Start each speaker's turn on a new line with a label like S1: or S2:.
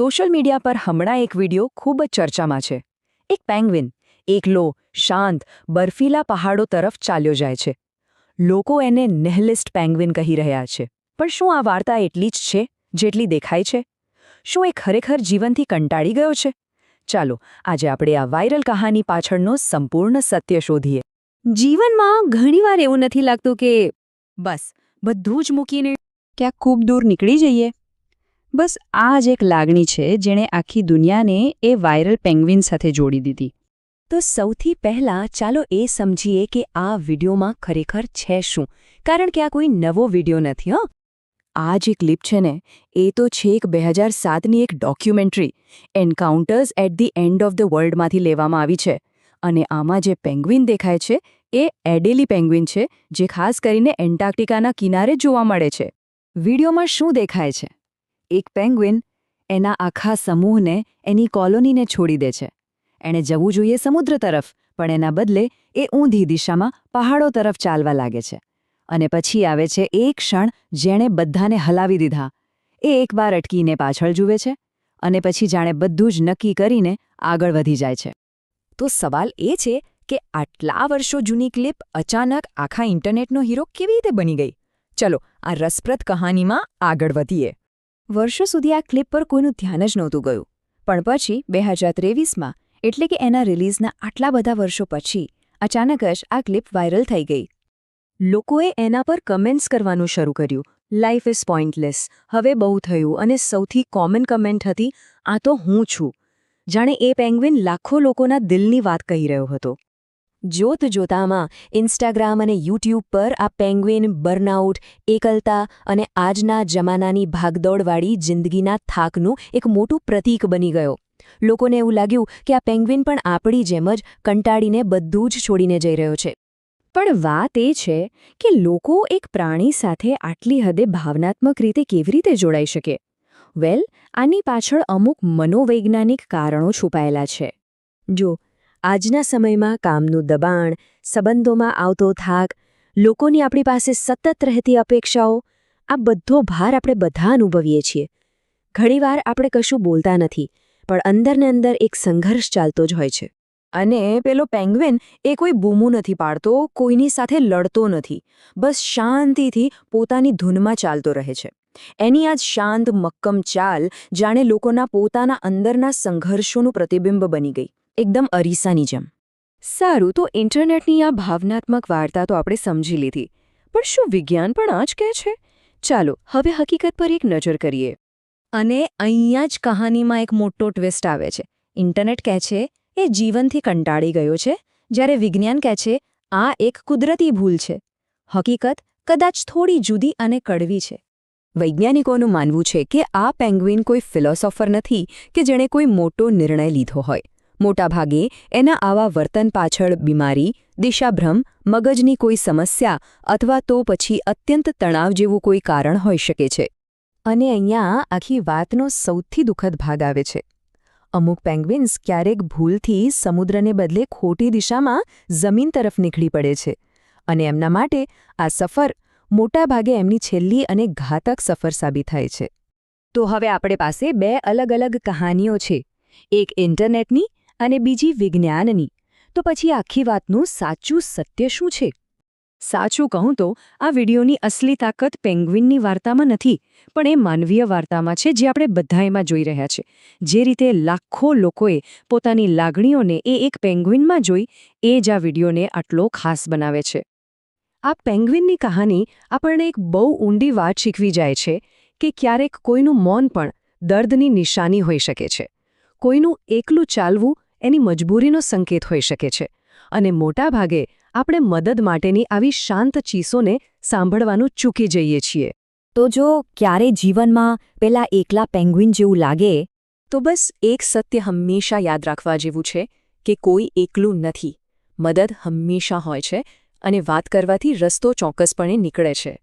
S1: Social media પર હમણાં એક વીડિયો ખૂબ જ ચર્ચામાં છે. એક પેંગ્વિન એકલો શાંત, બર્ફીલા પહાડો તરફ ચાલ્યો જાય છે. લોકો એને નેહલિસ્ટ પેંગ્વિન કહી રહ્યા છે. પણ શું આ વાર્તા એટલી જ છે, જેટલી દેખાય છે? શું એ ખરેખર જીવનથી કંટાળી ગયો છે? ચાલો, આજે આપણે આ વાયરલ કહાની પાછળનો સંપૂર્ણ સત્ય શોધીએ.
S2: જીવનમાં ઘણીવાર એવું નથી લાગતું કે બસ, બધું જ મૂકીને ક્યાંક ખૂબ દૂર નીકળી જઈએ. બસ આ જ એક લાગણી છે જેણે આખી દુનિયાને એ વાયરલ પેંગ્વિન સાથે જોડી દીધી.
S1: તો સૌથી પહેલાં ચાલો એ સમજીએ કે આ વિડીયોમાં ખરેખર છે શું, કારણ કે આ કોઈ નવો વીડિયો નથી, હં? આ જે ક્લિપ છે ને, એ તો છેક બે હજાર સાતની એક documentary encounters at the end of the વર્લ્ડમાંથી લેવામાં આવી છે. અને આમાં જે પેંગ્વિન દેખાય છે, એ એડેલી પેંગ્વિન છે, જે ખાસ કરીને એન્ટાર્કટિકાના કિનારે જોવા મળે છે. વિડીયોમાં શું દેખાય છે? એક પેંગ્વિન એના આખા સમૂહને, એની કોલોનીને છોડી દે છે. એણે જવું જોઈએ સમુદ્ર તરફ, પણ એના બદલે એ ઊંધી દિશામાં પહાડો તરફ ચાલવા લાગે છે. અને પછી આવે છે એ ક્ષણ જેણે બધાને હલાવી દીધા. એ એકવાર અટકીને પાછળ જુએ છે અને પછી જાણે બધું જ નક્કી કરીને આગળ વધી જાય છે. તો સવાલ એ છે કે આટલા વર્ષો જૂની ક્લિપ અચાનક આખા ઇન્ટરનેટનો હીરો કેવી રીતે બની ગઈ? ચલો આ રસપ્રદ કહાનીમાં આગળ વધીએ. વર્ષો સુધી આ ક્લિપ પર કોઈનું ધ્યાન જ નહોતું ગયું. પણ પછી બે હજાર ત્રેવીસમાં, એટલે કે એના રિલીઝના આટલા બધા વર્ષો પછી, અચાનક જ આ ક્લિપ વાયરલ થઈ ગઈ. લોકોએ એના પર કમેન્ટ્સ કરવાનું શરૂ કર્યું. લાઈફ ઇઝ પોઈન્ટલેસ હવે બહુ થયું અને સૌથી કોમન કમેન્ટ હતી, આ તો હું છું. જાણે એ પેંગ્વિન લાખો લોકોના દિલની વાત કહી રહ્યો હતો. જોત જોતામાં ઇન્સ્ટાગ્રામ અને યુટ્યુબ પર આ પેંગ્વિન બર્નઆઉટ એકલતા અને આજના જમાનાની ભાગદોડવાળી જિંદગીના થાકનું એક મોટું પ્રતીક બની ગયો. લોકોને એવું લાગ્યું કે આ પેંગ્વિન પણ આપણી જેમ જ કંટાળીને બધું જ છોડીને જઈ રહ્યો છે. પણ વાત એ છે કે લોકો એક પ્રાણી સાથે આટલી હદે ભાવનાત્મક રીતે કેવી રીતે જોડાઈ શકે? વેલ આની પાછળ અમુક મનોવૈજ્ઞાનિક કારણો છુપાયેલા છે. જો આજના સમયમાં કામનું દબાણ, સંબંધોમાં આવતો થાક, લોકોની આપણી પાસે સતત રહેતી અપેક્ષાઓ, આ બધો ભાર આપણે બધા અનુભવીએ છીએ. ઘણીવાર આપણે કશું બોલતા નથી, પણ અંદરને અંદર એક સંઘર્ષ ચાલતો જ હોય છે. અને પેલો પેંગ્વિન એ કોઈ બૂમું નથી પાડતો, કોઈની સાથે લડતો નથી, બસ શાંતિથી પોતાની ધૂનમાં ચાલતો રહે છે. એની આ શાંત મક્કમ ચાલ જાણે લોકોના પોતાના અંદરના સંઘર્ષોનું પ્રતિબિંબ બની ગઈ. એકદમ અરીસાની જેમ. સારું, તો ઇન્ટરનેટની આ ભાવનાત્મક વાર્તા તો આપણે સમજી લીધી. પણ શું વિજ્ઞાન પણ આ જ કહે છે? ચાલો, હવે હકીકત પર એક નજર કરીએ. અને અહીંયા જ કહાનીમાં એક મોટો ટ્વિસ્ટ આવે છે. ઇન્ટરનેટ કહે છે, એ જીવનથી કંટાળી ગયો છે. જ્યારે વિજ્ઞાન કહે છે, આ એક કુદરતી ભૂલ છે. હકીકત, કદાચ થોડી જુદી અને કડવી છે. વૈજ્ઞાનિકોનું માનવું છે કે આ પેંગ્વિન કોઈ ફિલોસોફર નથી કે જેણે કોઈ મોટો નિર્ણય લીધો હોય. મોટાભાગે એના આવા વર્તન પાછળ બીમારી, દિશાભ્રમ, મગજની કોઈ સમસ્યા અથવા તો પછી અત્યંત તણાવ જેવું કોઈ કારણ હોઈ શકે છે. અને અહીંયા આખી વાતનો સૌથી દુઃખદ ભાગ આવે છે. અમુક પેંગ્વિન્સ ક્યારેક ભૂલથી સમુદ્રને બદલે ખોટી દિશામાં જમીન તરફ નીકળી પડે છે અને એમના માટે આ સફર મોટાભાગે એમની છેલ્લી અને ઘાતક સફર સાબિત થાય છે. તો હવે આપણે પાસે બે અલગ અલગ કહાનીઓ છે. એક ઇન્ટરનેટની અને બીજી વિજ્ઞાનની. તો પછી આખી વાતનું સાચું સત્ય શું છે? સાચું કહું તો, આ વિડીયોની અસલી તાકાત પેંગ્વિનની વાર્તામાં નથી, પણ એ માનવીય વાર્તામાં છે જે આપણે બધા એમાં જોઈ રહ્યા છે. જે રીતે લાખો લોકોએ પોતાની લાગણીઓને એ એક પેંગ્વિનમાં જોઈ, એ જ આ વિડીયોને આટલો ખાસ બનાવે છે. આ પેંગ્વિનની કહાની આપણને એક બહુ ઊંડી વાત શીખવી જાય છે કે ક્યારેક કોઈનું મૌન પણ દર્દની નિશાની હોઈ શકે છે. કોઈનું એકલું ચાલવું એની મજબૂરીનો સંકેત હોઈ શકે છે. અને મોટાભાગે, આપણે મદદ માટેની આવી શાંત ચીસોને સાંભળવાનું ચૂકી જઈએ છીએ. તો જો ક્યારે જીવનમાં પેલા એકલા પેંગ્વિન જેવું લાગે, તો બસ એક સત્ય હંમેશા યાદ રાખવા જેવું છે કે કોઈ એકલું નથી. મદદ હંમેશા હોય છે અને વાત કરવાથી રસ્તો ચોક્કસપણે નીકળે છે.